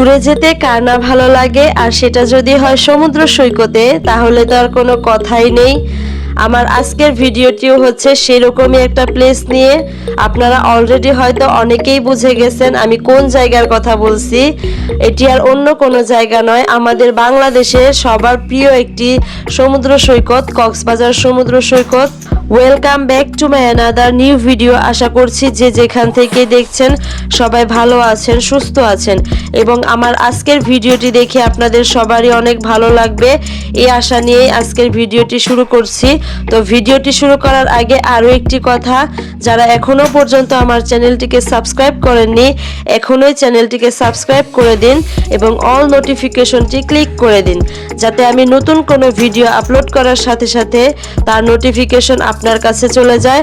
ট্যুরে যেতে কার না ভালো লাগে, আর সেটা যদি হয় সমুদ্র সৈকতে, তাহলে তো আর কোনো কথাই নেই। আমার আজকের ভিডিওটিও হচ্ছে সেরকমই একটা প্লেস নিয়ে। আপনারা অলরেডি হয়তো অনেকেই বুঝে গেছেন আমি কোন জায়গার কথা বলছি। এটি আর অন্য কোনো জায়গা নয়, আমাদের বাংলাদেশে সবার প্রিয় একটি সমুদ্র সৈকত, কক্সবাজার সমুদ্র সৈকত। Welcome back to my another new video আশা করছি যে যেখান থেকে দেখছেন সবাই ভালো আছেন, সুস্থ আছেন। এবং আমার আজকের ভিডিওটি দেখে আপনাদের সবারই অনেক ভালো লাগবে। এই আশা নিয়েই আজকের ভিডিওটি শুরু করছি। তো ভিডিওটি শুরু করার আগে আরও একটি কথা, যারা এখনও পর্যন্ত আমার চ্যানেলটিকে সাবস্ক্রাইব করেননি, এখনই চ্যানেলটিকে সাবস্ক্রাইব করে দিন এবং অল নোটিফিকেশনটি ক্লিক করে দিন, যাতে আমি নতুন কোনো ভিডিও আপলোড করার সাথে সাথে তার নোটিফিকেশন আপনার কাছে চলে যায়।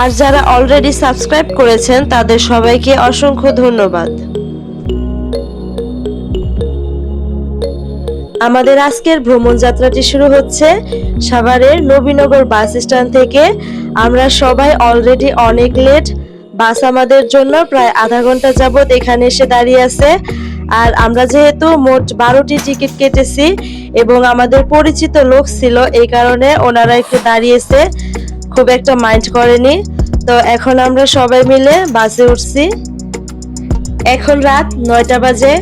আর যারা অলরেডি সাবস্ক্রাইব করেছেন, তাদের সবাইকে অসংখ্য ধন্যবাদ। আমাদের আজকের ভ্রমণ যাত্রাটি শুরু হচ্ছে সাভারের নবীনগর বাস স্ট্যান্ড থেকে। আমরা সবাই অলরেডি অনেক লেট বাস আমাদের জন্য প্রায় আধা ঘণ্টা যাবত এখানে এসে দাঁড়িয়ে আছে। আর আমরা যেহেতু মোট বারোটি টিকিট কেটেছি এবং আমাদের পরিচিত লোক ছিল, এই কারণে ওনারা একটু দাঁড়িয়েছে। খুব একটা মাইন্ড করেনি। তো এখন আমরা সবাই মিলে বাসে উঠছি। এখন রাত নয়টা বাজে।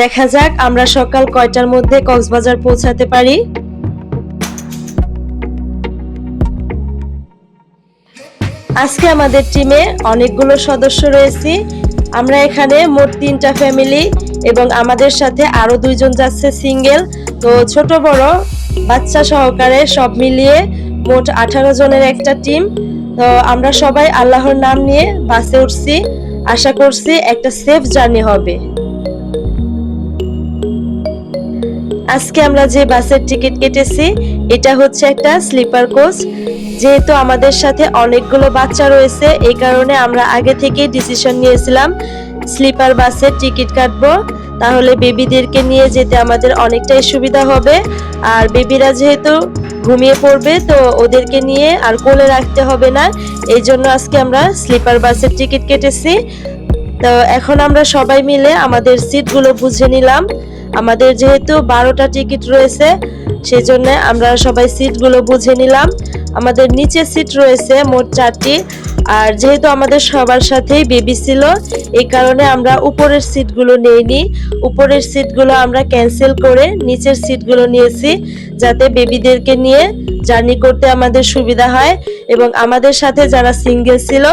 দেখা যাক আমরা সকাল কয়টার মধ্যে কক্সবাজার পৌঁছাতে পারি। আজকে আমাদের টিমে অনেকগুলো সদস্য রয়েছে। আমরা এখানে মোট তিনটা ফ্যামিলি এবং আমাদের সাথে আরও দুইজন যাচ্ছে সিঙ্গেল তো ছোট বড় বাচ্চা সহকারে সব মিলিয়ে মোট আঠারো জনের একটা টিম তো আমরা সবাই আল্লাহর নাম নিয়ে বাসে উঠছি। আশা করছি একটা সেফ জার্নি হবে। আজকে আমরা যে বাসের টিকিট কেটেছি, এটা হচ্ছে একটা স্লিপার কোচ যেহেতু আমাদের সাথে অনেকগুলো বাচ্চা রয়েছে, এই কারণে আমরা আগে থেকেই ডিসিশন নিয়েছিলাম স্লিপার বাসের টিকিট কাটবো। তাহলে বেবিদেরকে নিয়ে যেতে আমাদের অনেকটাই সুবিধা হবে। আর বেবিরা যেহেতু ঘুমিয়ে পড়বে, তো ওদেরকে নিয়ে আর কোলে রাখতে হবে না। এই জন্য আজকে আমরা স্লিপার বাসের টিকিট কেটেছি। তো এখন আমরা সবাই মিলে আমাদের সিটগুলো বুঝে নিলাম। আমাদের যেহেতু বারোটা টিকিট রয়েছে সেই জন্য আমরা সবাই সিটগুলো বুঝে নিলাম। আমাদের নিচে সিট রয়েছে মোট চারটি। আর যেহেতু আমাদের সবার সাথেই বেবি ছিল, এই কারণে আমরা উপরের সিটগুলো নেইনি। উপরের সিটগুলো আমরা ক্যান্সেল করে নিচের সিটগুলো নিয়েছি, যাতে বেবিদেরকে নিয়ে জার্নি করতে আমাদের সুবিধা হয়। এবং আমাদের সাথে যারা সিঙ্গেল ছিল,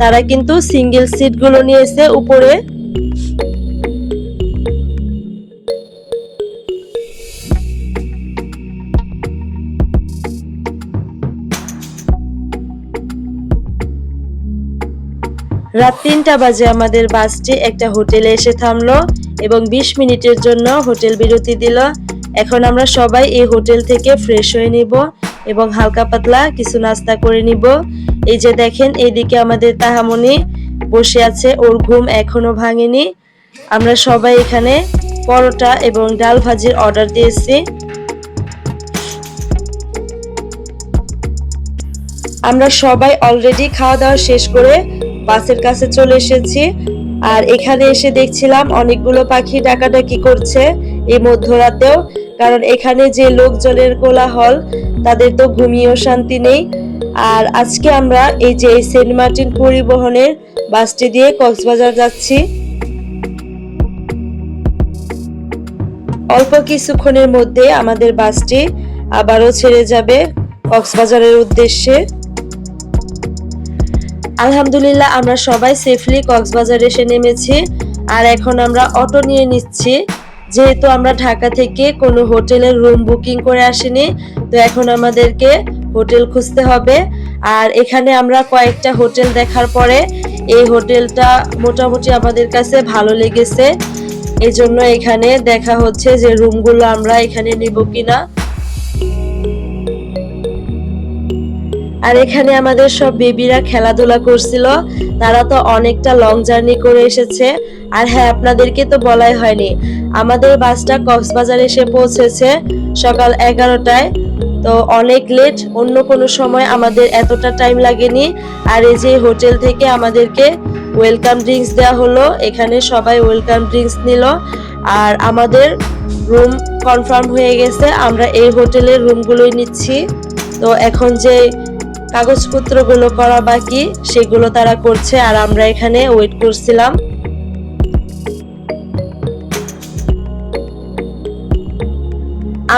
তারা কিন্তু সিঙ্গেল সিটগুলো নিয়েছে উপরে। রাত তিনটা বাজে আমাদের বাসটি একটা হোটেলে এসে থামলো এবং বিশ মিনিটের জন্য হোটেল বিরতি দিল। এখন আমরা সবাই এই হোটেল থেকে ফ্রেশ হয়ে নিব এবং হালকা পাতলা কিছু নাস্তা করে নিব। এই যে দেখেন, এইদিকে আমাদের তাহামনি বসে আছে, ওর ঘুম এখনও ভাঙেনি। আমরা সবাই এখানে পরোটা এবং ডাল ভাজির অর্ডার দিয়েছি। আমরা সবাই অলরেডি খাওয়া দাওয়া শেষ করে বাসের কাছে চলে এসেছি। আর এখানে এসে দেখছিলাম অনেকগুলো পাখি ডাকাডাকি করছে এই মধ্যরাতেও। কারণ এখানে যে লোকজনের কোলাহল, তাদের তো ঘুমিয়েও শান্তি নেই। আর আজকে আমরা এই যে সেন্ট মার্টিন পরিবহনের বাসটি দিয়ে কক্সবাজার যাচ্ছি। অল্প কিছুক্ষণের মধ্যে আমাদের বাসটি আবারও ছেড়ে যাবে কক্সবাজারের উদ্দেশ্যে। আলহামদুলিল্লাহ, আমরা সবাই সেফলি কক্সবাজার এসে নেমেছি। আর এখন আমরা অটো নিয়ে নিচ্ছি। যেহেতু আমরা ঢাকা থেকে কোনো হোটেলের রুম বুকিং করে আসিনি, তো এখন আমাদেরকে হোটেল খুঁজতে হবে। আর এখানে আমরা কয়েকটা হোটেল দেখার পরে, এই হোটেলটা মোটামুটি আমাদের কাছে ভালো লেগেছে। এই জন্য এখানে দেখা হচ্ছে যে রুমগুলো আমরা এখানে নিব কিনা। আর এখানে আমাদের সব বেবিরা খেলাধুলা করছিল। তারা তো অনেকটা লং জার্নি করে এসেছে। আর হ্যাঁ আপনাদেরকে তো বলাই হয়নি, আমাদের বাসটা কক্সবাজার এসে পৌঁছেছে সকাল এগারোটায়। তো অনেক লেট অন্য কোনো সময় আমাদের এতটা টাইম লাগেনি। আর এই যে হোটেল থেকে আমাদেরকে ওয়েলকাম ড্রিঙ্কস দেওয়া হলো, এখানে সবাই ওয়েলকাম ড্রিঙ্কস নিল। আর আমাদের রুম কনফার্ম হয়ে গেছে, আমরা এই হোটেলের রুমগুলোই নিচ্ছি। তো এখন যে কাগজপত্রগুলো করা বাকি, সেগুলো তারা করছে আর আমরা এখানে ওয়েট করছিলাম।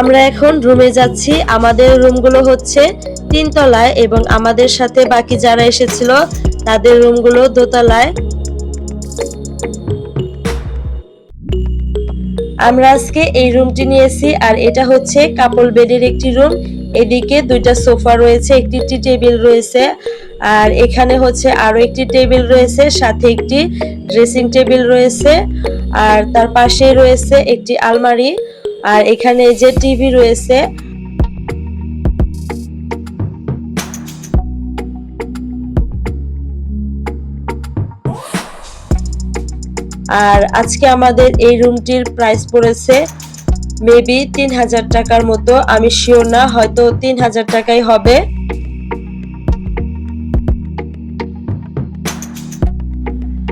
আমরা এখন রুমে যাচ্ছি। আমাদের রুমগুলো হচ্ছে তিনতলায় এবং আমাদের সাথে বাকি যারা এসেছিল, তাদের রুমগুলো দোতলায়। আমরা আজকে এই রুমটি নিয়েছি আর এটা হচ্ছে কাপল বেডের একটি রুম এদিকে দুইটা সোফা রয়েছে, একটি টি টেবিল রয়েছে, আর এখানে হচ্ছে আরও একটি টেবিল রয়েছে, সাথে একটি ড্রেসিং টেবিল রয়েছে, আর তার পাশে রয়েছে একটি আলমারি, আর এখানে যে টিভি রয়েছে। আর আজকে আমাদের এই রুমটির প্রাইস পড়েছে মেবি তিন হাজার টাকার মতো, আমি শিওর না, হয়তো তিন হাজার টাকাই হবে।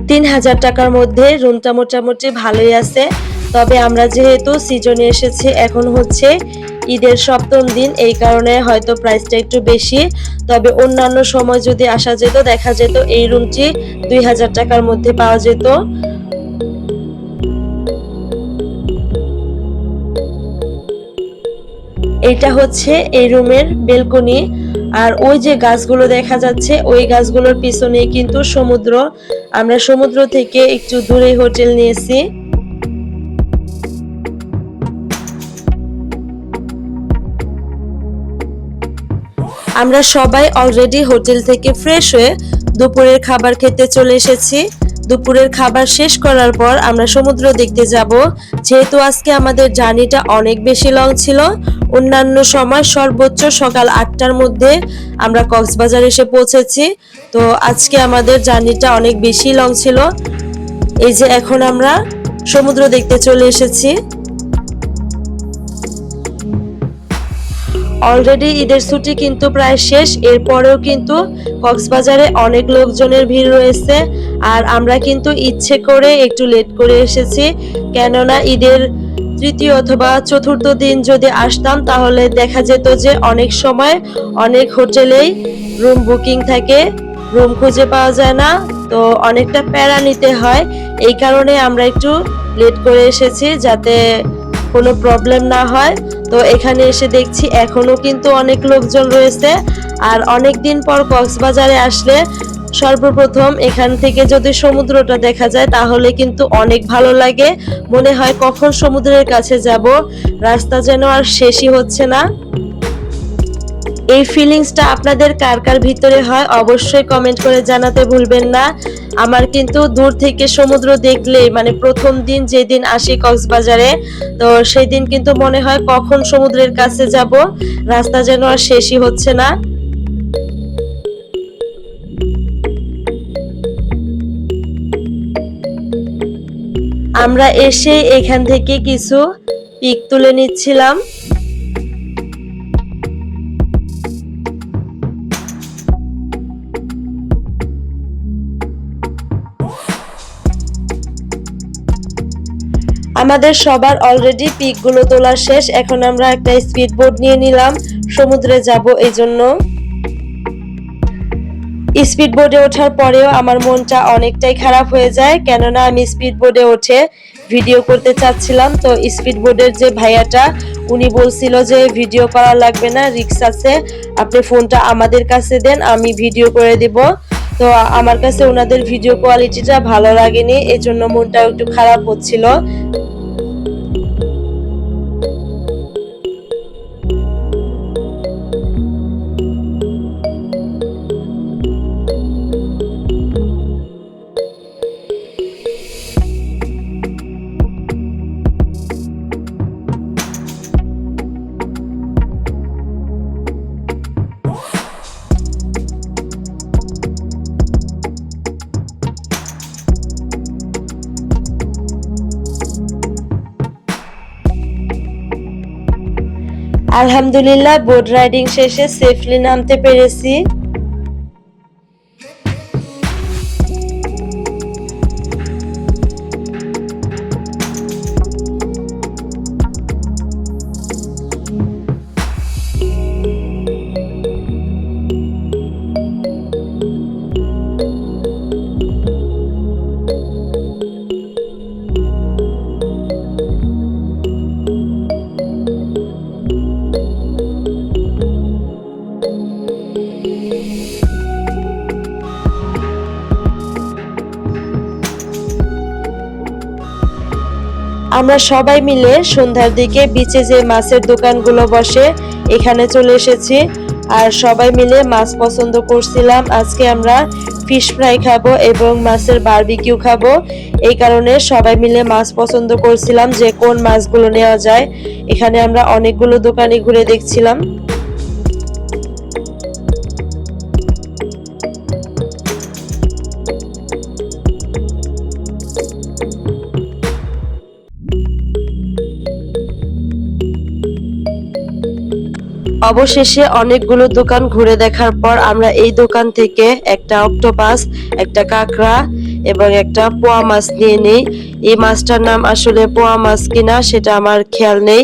তিন হাজার টাকার মধ্যে রুমটা মোটামুটি ভালোই আছে। তবে আমরা যেহেতু সিজনে এসেছি, এখন হচ্ছে ঈদের সপ্তম দিন, এই কারণে হয়তো প্রাইসটা একটু বেশি। তবে অন্যান্য সময় যদি আসা যেত, দেখা যেত এই রুমটি দুই হাজার টাকার মধ্যে পাওয়া যেত। এটা হচ্ছে এই রুমের বেলকনি। আর ওই যে গাছগুলো দেখা যাচ্ছে, ওই গাছগুলোর পিছনে কিন্তু সমুদ্র। আমরা সমুদ্র থেকে একটু দূরে হোটেল নিয়েছি। আমরা সবাই অলরেডি হোটেল থেকে ফ্রেশ হয়ে দুপুরের খাবার খেতে চলে এসেছি। দুপুরের খাবার শেষ করার পর আমরা সমুদ্র দেখতে যাব। যেহেতু আজকে আমাদের জার্নিটা অনেক বেশি লং ছিল অন্যান্য সময় সর্বোচ্চ সকাল আটটার মধ্যে আমরা কক্সবাজার এসে পৌঁছেছি। তো আজকে আমাদের জার্নিটা অনেক বেশি লং ছিল। এই যে এখন আমরা সমুদ্র দেখতে চলে এসেছি। অলরেডি ঈদের ছুটি কিন্তু প্রায় শেষ, এরপরেও কিন্তু কক্সবাজারে অনেক লোকজনের ভিড় রয়েছে। আর আমরা কিন্তু ইচ্ছে করে একটু লেট করে এসেছি। কেননা ঈদের তৃতীয় অথবা চতুর্থ দিন যদি আসতাম, তাহলে দেখা যেত যে অনেক সময় অনেক হোটেলেই রুম বুকিং থাকে, রুম খুঁজে পাওয়া যায় না, তো অনেকটা প্যারা নিতে হয়। এই কারণে আমরা একটু লেট করে এসেছি যাতে কোনো প্রবলেম না হয়। তো এখানে এসে দেখছি এখনও কিন্তু অনেক লোকজন রয়েছে, আর অনেক দিন পর কক্সবাজারে আসলে সর্বপ্রথম এখান থেকে যদি সমুদ্রটা দেখা যায়, তাহলে কিন্তু অনেক ভালো লাগে। মনে হয় কখন সমুদ্রের কাছে যাব, রাস্তা যেন আর শেষই হচ্ছে না। এই ফিলিংসটা আপনাদের কার কার ভিতরে হয়, অবশ্যই কমেন্ট করে জানাতে ভুলবেন না। আমার কিন্তু দূর থেকে সমুদ্র দেখলে মানে প্রথম দিন যেদিন আসি কক্সবাজারে, তো সেই দিন কিন্তু মনে হয় কখন সমুদ্রের কাছে যাব, রাস্তা যেন আর শেষই হচ্ছে না। আমরা এসে এখান থেকে কিছু পিক তুলে নিচ্ছিলাম। আমাদের সবার অলরেডি পিকগুলো তোলা শেষ, এখন আমরা একটা স্পিড বোট নিয়ে নিলাম। সমুদ্রে যাব এই জন্য স্পিড বোর্ডে ওঠার পরেও আমার মনটা অনেকটাই খারাপ হয়ে যায়। কেননা, আমি স্পিড বোর্ডে উঠে ভিডিও করতে চাচ্ছিলাম। তো স্পিড বোর্ডের যে ভাইয়াটা, উনি বলছিল যে, ভিডিও করা লাগবে না, রিক্স আছে। আপনি ফোনটা আমাদের কাছে দেন, আমি ভিডিও করে দিব। তো আমার কাছে ওনাদের ভিডিও কোয়ালিটিটা ভালো লাগেনি, এজন্য মনটা একটু খারাপ হচ্ছিল। আলহামদুলিল্লাহ বোট রাইডিং শেষে সেফলি নামতে পেরেছি। আমরা সবাই মিলে সন্ধ্যার দিকে বিচে যে মাছের দোকানগুলো বসে, এখানে চলে এসেছি। আর সবাই মিলে মাছ পছন্দ করছিলাম। আজকে আমরা ফিশ ফ্রাই খাব এবং মাছের বারবিকিউ খাব। এই কারণে সবাই মিলে মাছ পছন্দ করছিলাম যে কোন মাছগুলো নেওয়া যায়। এখানে আমরা অনেকগুলো দোকানে ঘুরে দেখছিলাম। অবশেষে অনেকগুলো দোকান ঘুরে দেখার পর আমরা এই দোকান থেকে একটা অক্টোপাস, একটা কাঁকড়া এবং একটা পোয়া মাছ নিয়ে নিই। এই মাছটার নাম আসলে পোয়া মাছ কিনা সেটা আমার খেয়াল নেই,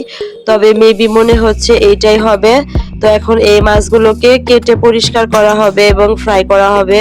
তবে মেবি মনে হচ্ছে এইটাই হবে। তো এখন এই মাছগুলোকে কেটে পরিষ্কার করা হবে এবং ফ্রাই করা হবে।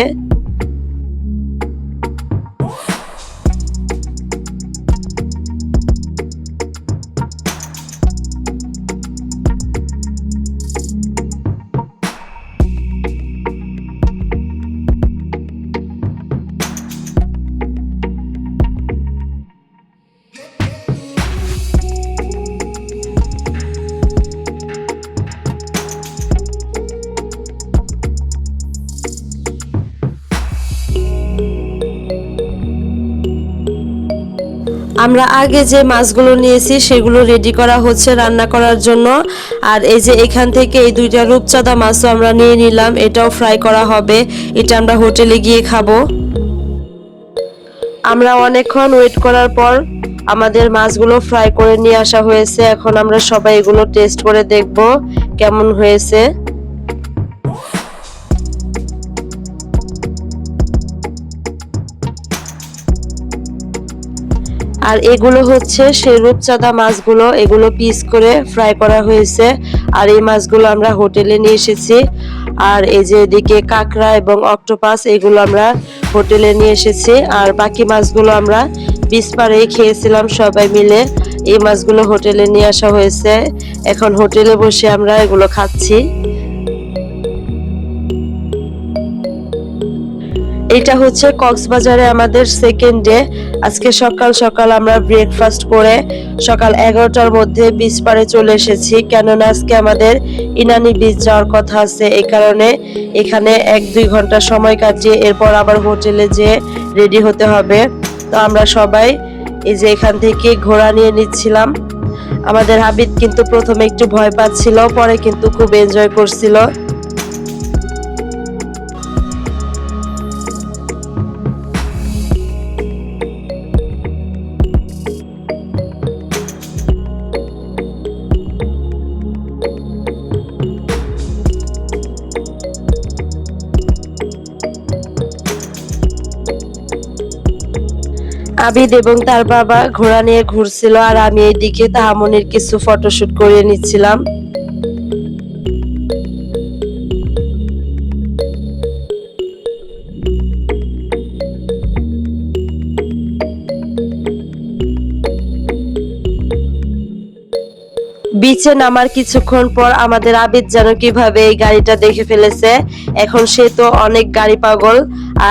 আমরা আগে যে মাছগুলো নিয়েছি, সেগুলো রেডি করা হচ্ছে রান্না করার জন্য। আর এই যে এখান থেকে এই দুইটা রূপচাঁদা মাছও আমরা নিয়ে নিলাম, এটাও ফ্রাই করা হবে। এটা আমরা হোটেলে গিয়ে খাব। আমরা অনেকক্ষণ ওয়েট করার পর আমাদের মাছগুলো ফ্রাই করে নিয়ে আসা হয়েছে। এখন আমরা সবাই এগুলো টেস্ট করে দেখব, কেমন হয়েছে। আর এগুলো হচ্ছে সেই রূপচাঁদা মাছগুলো, এগুলো পিস করে ফ্রাই করা হয়েছে। আর এই মাছগুলো আমরা হোটেলে নিয়ে এসেছি। আর এই যে এদিকে কাঁকড়া এবং অক্টোপাস, এগুলো আমরা হোটেলে নিয়ে এসেছি। আর বাকি মাছগুলো আমরা বিচ পাড়েই খেয়েছিলাম সবাই মিলে। এই মাছগুলো হোটেলে নিয়ে আসা হয়েছে। এখন হোটেলে বসে আমরা এগুলো খাচ্ছি। এটা হচ্ছে কক্সবাজারে আমাদের সেকেন্ড ডে আজকে সকাল সকাল আমরা ব্রেকফাস্ট করে সকাল এগারোটার মধ্যে বিচ পাড়ে চলে এসেছি। কেননা আজকে আমাদের ইনানি বিচ যাওয়ার কথা আছে, এই কারণে এখানে এক দুই ঘণ্টা সময় কাটিয়ে এরপর আবার হোটেলে যেয়ে রেডি হতে হবে। তো আমরা সবাই এই যে এখান থেকে ঘোড়া নিয়ে নিচ্ছিলাম। আমাদের হাবিদ কিন্তু প্রথমে একটু ভয় পাচ্ছিল, পরে কিন্তু খুব এনজয় করছিল। আবিদ এবং তার বাবা ঘোড়া নিয়ে ঘুরছিল আর আমি এইদিকে তাহামনির কিছু ফটোশুট করিয়ে নিচ্ছিলাম। বিচে নামার কিছুক্ষণ পর আমাদের আবিদ যেন কীভাবে এই গাড়িটা দেখে ফেলেছে, এখন সে তো অনেক গাড়ি পাগল,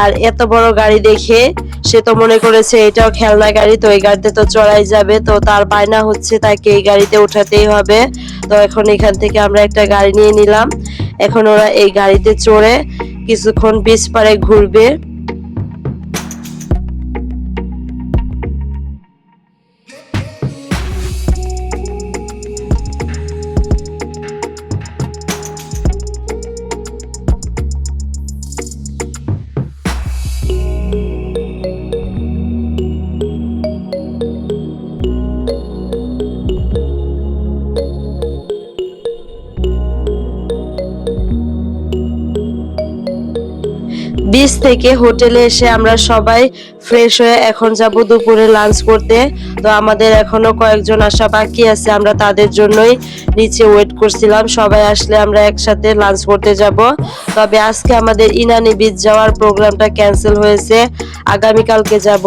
আর এত বড় গাড়ি দেখে সে তো মনে করেছে এটাও খেলনা গাড়ি, তো এই গাড়িতে তো চড়াই যাবে, তো তার বায়না হচ্ছে তাকে এই গাড়িতে উঠাতেই হবে। তো এখন এখান থেকে আমরা একটা গাড়ি নিয়ে নিলাম। এখন ওরা এই গাড়িতে চড়ে কিছুক্ষণ বিচ পাড়ে ঘুরবে। থেকে হোটেলে এসে আমরা সবাই ফ্রেশ হয়ে এখন যাব দুপুরে লাঞ্চ করতে। তো আমাদের এখনও কয়েকজন আসা বাকি আছে, আমরা তাদের জন্যই নিচে ওয়েট করছিলাম। সবাই আসলে আমরা একসাথে লাঞ্চ করতে যাব। তবে আজকে আমাদের ইনানি বিচ যাওয়ার প্রোগ্রামটা ক্যান্সেল হয়েছে। আগামীকালকে যাব।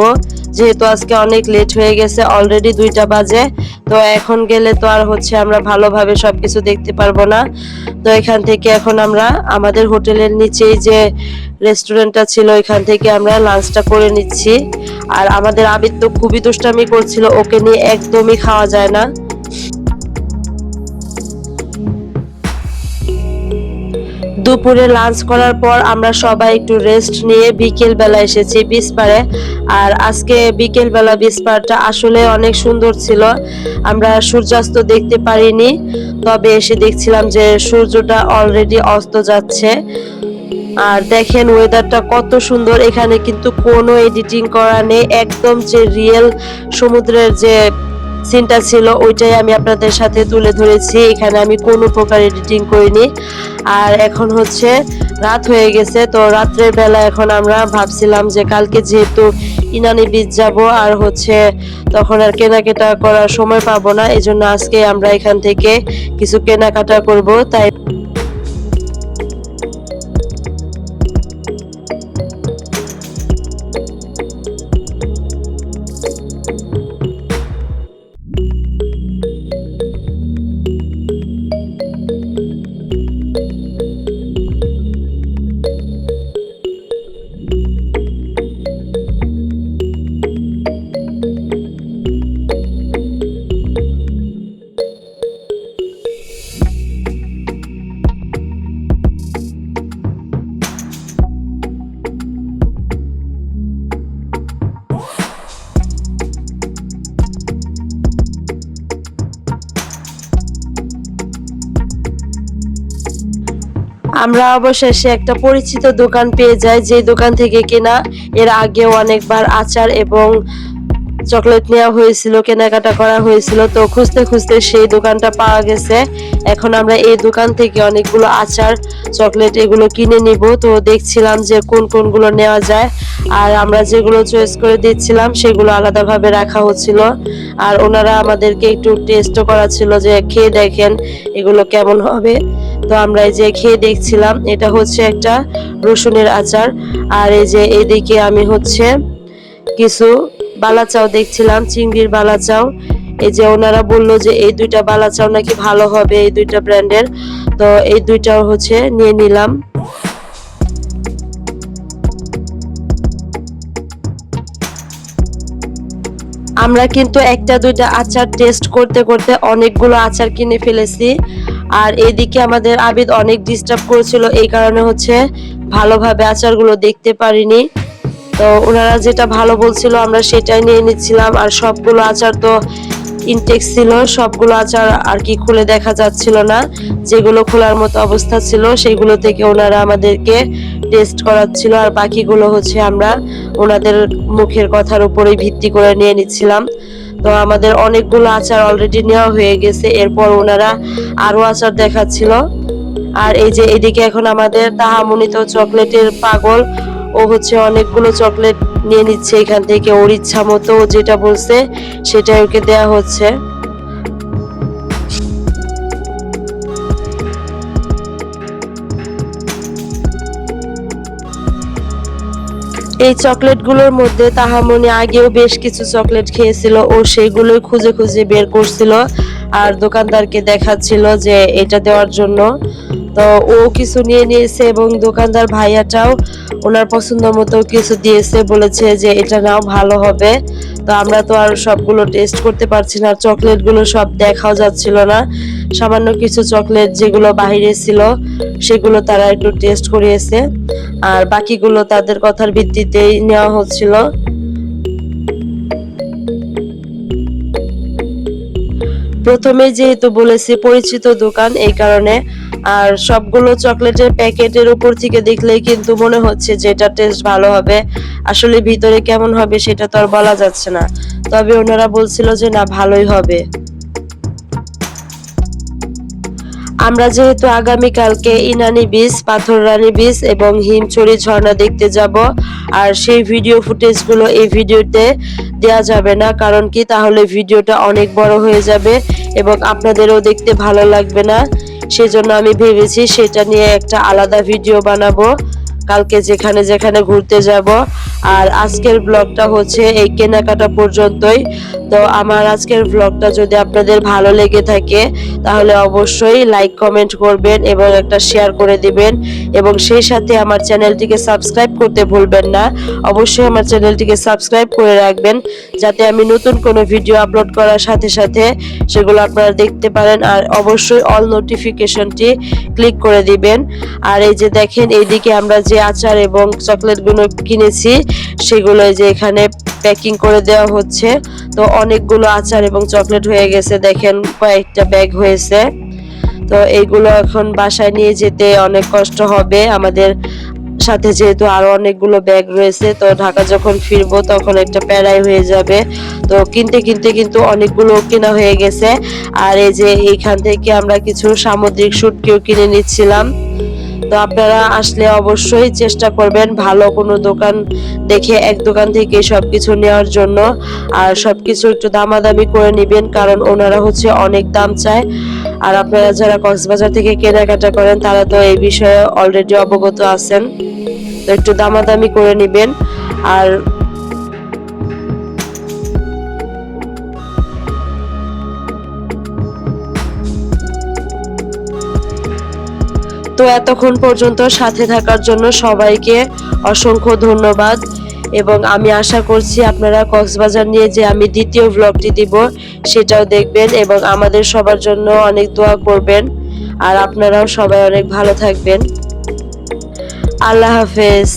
যেহেতু আজকে অনেক লেট হয়ে গেছে অলরেডি দুইটা বাজে, তো এখন গেলে তো আর হচ্ছে আমরা ভালোভাবে সব কিছু দেখতে পারব না। তো এখান থেকে এখন আমরা আমাদের হোটেলের নিচেই যে রেস্টুরেন্টটা ছিল এখান থেকে আমরা লাঞ্চটা করে নিচ্ছি। আর আমাদের আবির তো খুবই দুষ্টামি করছিল, ওকে নিয়ে একদমই খাওয়া যায় না। দুপুরে লাঞ্চ করার পর আমরা সবাই একটু রেস্ট নিয়ে বিকেল বেলা এসেছি বিচ পাড়ে আর আজকে বিকেল বেলা বিচ পাড়টা আসলে অনেক সুন্দর ছিল। আমরা সূর্যাস্ত দেখতে পারিনি, তবে এসে দেখছিলাম যে সূর্যটা অলরেডি অস্ত যাচ্ছে। আর দেখেন ওয়েদারটা কত সুন্দর, এখানে কিন্তু কোনো এডিটিং করা নেই। একদম যে রিয়েল সমুদ্রের যে সিনটা ছিল, ওইটাই আমি আপনাদের সাথে তুলে ধরেছি। এখানে আমি কোনো প্রকার এডিটিং করিনি। আর এখন হচ্ছে রাত হয়ে গেছে, তো রাত্রের বেলা এখন আমরা ভাবছিলাম যে কালকে যেহেতু ইনানি বীজ যাব, আর হচ্ছে তখন আর কেনাকাটা করার সময় পাবো না, এজন্য আজকে আমরা এখান থেকে কিছু কেনাকাটা করব। তাই আমরা অবশেষে একটা পরিচিত দোকান পেয়ে যাই যে দোকান থেকে কেনা এর আগেও অনেকবার আচার এবং চকলেট নেওয়া হয়েছিল, কেনাকাটা করা হয়েছিল। তো খুঁজতে খুঁজতে সেই দোকানটা পাওয়া গেছে। এখন আমরা এই দোকান থেকে অনেকগুলো আচার, চকলেট এগুলো কিনে নিব। তো দেখছিলাম যে কোন কোনগুলো নেওয়া যায়। আর আমরা যেগুলো চয়েস করে দিচ্ছিলাম, সেগুলো আলাদাভাবে রাখা হচ্ছিল। আর ওনারা আমাদেরকে একটু টেস্টও করা ছিল যে, খেয়ে দেখেন, এগুলো কেমন হবে? তো আমরা এই যে খেয়ে দেখছিলাম, এটা হচ্ছে একটা রসুনের আচার। আর এই যে এদিকে আমি হচ্ছে কিছু বালাচাও দেখছিলাম, চিংড়ির বালাচাও। এই যে ওনারা বলল যে এই দুইটা বালাচাও নাকি ভালো হবে এই দুইটা ব্র্যান্ডের। তো এই দুইটাও হচ্ছে নিয়ে নিলাম। আমরা কিন্তু একটা দুইটা আচার টেস্ট করতে করতে অনেকগুলো আচার কিনে ফেলেছি। আর এদিকে আমাদের আবিদ অনেক ডিস্টার্ব করেছিল, এই কারণে হচ্ছে ভালোভাবে আচারগুলো দেখতে পারিনি। তো ওনারা যেটা ভালো বলছিল আমরা সেটাই নিয়ে নিচ্ছিলাম, আর সবগুলো আচার তো ইনটেক্স ছিল, সবগুলো আচার আর কি খুলে দেখা যাচ্ছিল না। যেগুলো খোলার মতো অবস্থা ছিল, সেগুলো থেকে ওনারা আমাদেরকে টেস্ট করাচ্ছিল, আর বাকিগুলো হচ্ছে আমরা ওনাদের মুখের কথার উপরেই ভিত্তি করে নিয়ে নিচ্ছিলাম। তো আমাদের অনেকগুলো আচার অলরেডি নেওয়া হয়ে গেছে। এরপর ওনারা আরও আচার দেখাচ্ছিল। আর এই যে এদিকে এখন আমাদের তাহামুনি তো চকলেটের পাগল। ও হচ্ছে অনেকগুলো চকলেট নিয়ে নিচ্ছে এখান থেকে। ওর ইচ্ছা মতো যেটা বলছে সেটা ওকে দেয়া হচ্ছে। এই চকলেটগুলোর মধ্যে তাহামনি আগেও বেশ কিছু চকলেট খেয়েছিল ও সেগুলোই খুঁজে খুঁজে বের করছিল। আর দোকানদারকে দেখাচ্ছিল যে এটা দেওয়ার জন্য। তো ও কিছু নিয়ে নিয়েছে এবং দোকানদার ভাইয়াটাও ওনার পছন্দ মতো কিছু দিয়েছে, বলেছে যে এটা নাও ভালো হবে। তো আমরা তো আর সবগুলো টেস্ট করতে পারছি না, চকলেটগুলো সব দেখাও যাচ্ছিল না। সামান্য কিছু চকলেট যেগুলো বাইরে ছিল, সেগুলো তারা একটু টেস্ট করিয়েছে। আর বাকিগুলো তাদের কথার ভিত্তিতেই নেওয়া হচ্ছিল। প্রথমে যেহেতু বলেছি পরিচিত দোকান, এই কারণে আর সবগুলো চকলেটের প্যাকেটের উপর থেকে দেখলেই কিন্তু মনে হচ্ছে যে এটা টেস্ট ভালো হবে। আসলে ভিতরে কেমন হবে সেটা তো আর বলা যাচ্ছে না। তবে ওনারা বলছিল যে না, ভালোই হবে। আমরা যেহেতু আগামীকালকে ইনানি বিচ পাথর পাথররানী বীচ এবং হিমচুরি ঝর্ণা দেখতে যাব, আর সেই ভিডিও ফুটেজগুলো এই ভিডিওতে দেয়া যাবে না, কারণ কি? তাহলে ভিডিওটা অনেক বড় হয়ে যাবে এবং আপনাদেরও দেখতে ভালো লাগবে না। সেজন্য আমি ভেবেছি সেটা নিয়ে একটা আলাদা ভিডিও বানাবো। কালকে যেখানে যেখানে ঘুরতে যাব। আর আজকের ব্লগটা হচ্ছে এই কেনাকাটা পর্যন্তই। তো আমার আজকের ব্লগটা যদি আপনাদের ভালো লেগে থাকে, তাহলে অবশ্যই লাইক কমেন্ট করবেন এবং একটা শেয়ার করে দিবেন। এবং সেই সাথে আমার চ্যানেলটিকে সাবস্ক্রাইব করতে ভুলবেন না। অবশ্যই আমার চ্যানেলটিকে সাবস্ক্রাইব করে রাখবেন, যাতে আমি নতুন কোনো ভিডিও আপলোড করার সাথে সাথে সেগুলো আপনারা দেখতে পারেন। আর অবশ্যই অল নোটিফিকেশনটি ক্লিক করে দিবেন। আর এই যে দেখেন, এইদিকে আমরা যে আচার এবং চকলেটগুলো কিনেছি, সেগুলো যে এখানে প্যাকিং করে দেওয়া হচ্ছে। তো অনেকগুলো আচার এবং চকলেট হয়ে গেছে, দেখেন কয়েকটা ব্যাগ হয়েছে। তো এইগুলো এখন বাসায় নিয়ে যেতে অনেক কষ্ট হবে। আমাদের সাথে যেহেতু আরও অনেকগুলো ব্যাগ রয়েছে, তো ঢাকা যখন ফিরবো তখন একটা প্যারাই হয়ে যাবে। তো কিনতে কিনতে কিন্তু অনেকগুলো কেনা হয়ে গেছে। আর এই যে এইখান থেকে আমরা কিছু সামুদ্রিক শুটকিও কিনে নিচ্ছিলাম। তো আপনারা আসলে অবশ্যই চেষ্টা করবেন ভালো কোনো দোকান দেখে এক দোকান থেকে সব কিছু নেওয়ার জন্য। আর সব কিছু একটু দামাদামি করে নেবেন, কারণ ওনারা হচ্ছে অনেক দাম চায়। আর আপনারা যারা কক্সবাজার থেকে কেনাকাটা করেন, তারা তো এই বিষয়ে অলরেডি অবগত আছেন। তো একটু দামাদামি করে নেবেন। আর এতক্ষণ পর্যন্ত সাথে থাকার জন্য সবাইকে অসংখ্য ধন্যবাদ। এবং আমি আশা করছি আপনারা কক্সবাজার নিয়ে যে আমি দ্বিতীয় ব্লগটি দিব, সেটাও দেখবেন এবং আমাদের সবার জন্য অনেক দোয়া করবেন। আর আপনারাও সবাই অনেক ভালো থাকবেন। আল্লাহ হাফেজ।